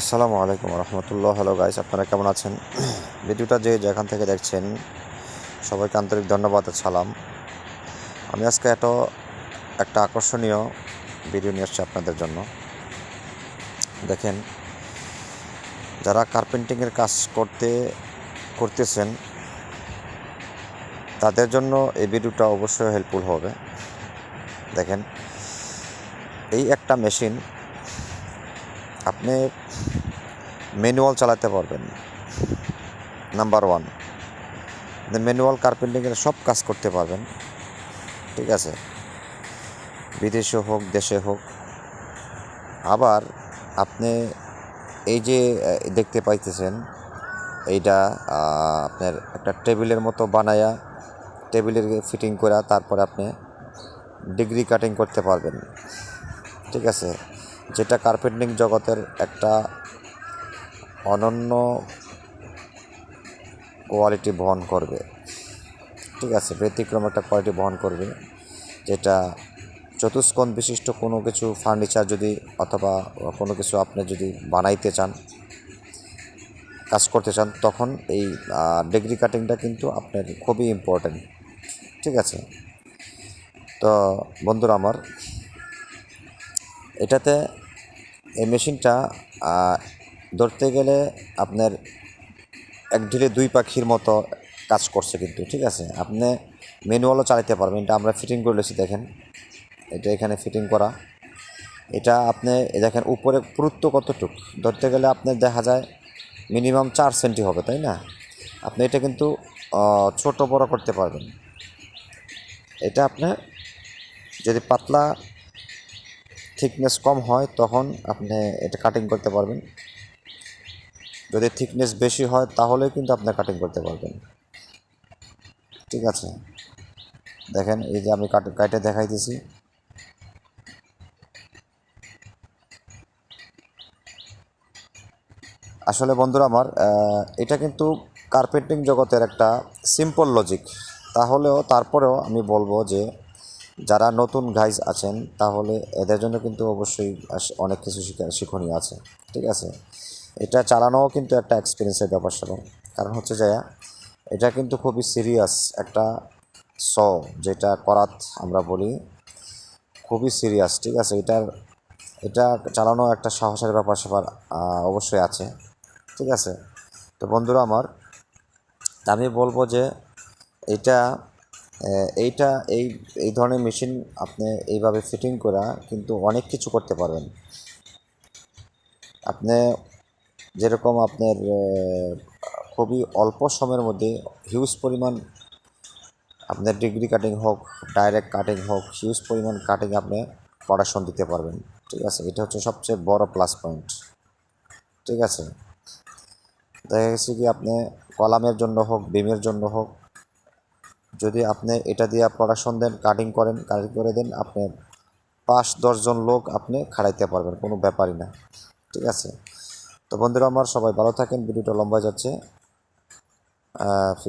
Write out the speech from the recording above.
আসসালামু আলাইকুম রহমতুল্লাহ। Hello guys আপনারা কেমন আছেন? ভিডিওটা যে যেখান থেকে দেখছেন, সবাইকে আন্তরিক ধন্যবাদ সালাম। আমি আজকে এত একটা আকর্ষণীয় ভিডিও নিয়ে এসেছি আপনাদের জন্য। দেখেন, যারা কার্পেন্টিংয়ের কাজ করতে, করতেছেন, তাদের জন্য এই ভিডিওটা অবশ্যই হেল্পফুল হবে। দেখেন, এই একটা মেশিন আপনি ম্যানুয়াল চালাতে পারবেন। নাম্বার ওয়ান ম্যানুয়াল কার্পেন্টিংয়ের সব কাজ করতে পারবেন। ঠিক আছে? বিদেশে হোক, দেশে হোক। আবার আপনি এই যে দেখতে পাইতেছেন, এইটা আপনার একটা টেবিলের মতো বানায়া, টেবিলের ফিটিং করা তারপরে আপনি ডিগ্রি কাটিং করতে পারবেন। ঠিক আছে? যেটা কার্পেন্টিং জগতের একটা অনন্য কোয়ালিটি বহন করবে। ঠিক আছে, ব্যতিক্রম একটা কোয়ালিটি বহন করবে, যেটা চতুষ্কোণ বিশিষ্ট কোনো কিছু ফার্নিচার যদি অথবা কোনো কিছু আপনি যদি বানাইতে চান, কাজ করতে চান, তখন এই ডিগ্রি কাটিংটা কিন্তু আপনার খুবই ইম্পর্ট্যান্ট ঠিক আছে? তো বন্ধুরা আমার এটাতে এই মেশিনটা ধরতে গেলে আপনার এক ঢিলে দুই পাখির মতো কাজ করছে কিন্তু, ঠিক আছে? আপনি ম্যানুয়ালও চালাতে পারবেন। এটা আমরা ফিটিং করে লেছি, দেখেন। এটা এখানে ফিটিং করা। এটা আপনি দেখেন, উপরে পুরুত্ব কতটুক? ধরতে গেলে আপনার দেখা যায় মিনিমাম চার সেন্টি হবে, তাই না? আপনি এটা কিন্তু ছোট বড় করতে পারবেন। এটা আপনি যদি পাতলা থিকনেস কম হয়, তখন আপনি এটা কাটিং করতে পারবেন। যদি থিকনেস বেশি হয়, তাহলে কিন্তু আপনি কাটিং করতে পারবেন। ঠিক আছে? দেখেন, এই যে আমি কাট কাটে দেখাইতেছি। আসলে বন্ধুরা আমার এটা কিন্তু কার্পেন্টিং জগতের একটা সিম্পল লজিক তাহলেও, তারপরেও আমি বলব যে যারা নতুন গাইজ আছেন, তাহলে এদের জন্য কিন্তু অবশ্যই অনেক কিছু শিক্ষণীয় আছে, ঠিক আছে? এটা চালানোও কিন্তু একটা এক্সপিরিয়েন্সের ব্যাপার স্যাপার কারণ হচ্ছে যে, এটা কিন্তু খুবই সিরিয়াস একটা স যেটা করাত আমরা বলি, খুবই সিরিয়াস ঠিক আছে? এটার, এটা চালানো একটা সাহসের ব্যাপার স্যাপার অবশ্যই আছে, ঠিক আছে? তো বন্ধুরা আমার, আমি বলব যে, এটা এইটা, এই এই ধরনের মেশিন আপনি এইভাবে ফিটিং করা কিন্তু অনেক কিছু করতে পারবেন। আপনি যেরকম আপনার খুবই অল্প সময়ের মধ্যে হিউজ পরিমাণ আপনার ডিগ্রি কাটিং হোক ডাইরেক্ট কাটিং হোক হিউজ পরিমাণ কাটিং আপনি প্রোডাকশন দিতে পারবেন। ঠিক আছে? এটা হচ্ছে সবচেয়ে বড় প্লাস পয়েন্ট ঠিক আছে? দেখা গেছে কি আপনি কলামের জন্য হোক বিমের জন্য হোক যদি আপনি এটা দিয়ে প্রোডাকশন দেন কাটিং করেন কাটিং করে দেন, আপনি পাঁচ দশজন লোক আপনি খাড়াইতে পারবেন, কোনো ব্যাপারই না। ঠিক আছে? তো বন্ধুরা আমার সবাই ভালো থাকেন, ভিডিওটা লম্বা যাচ্ছে। ফি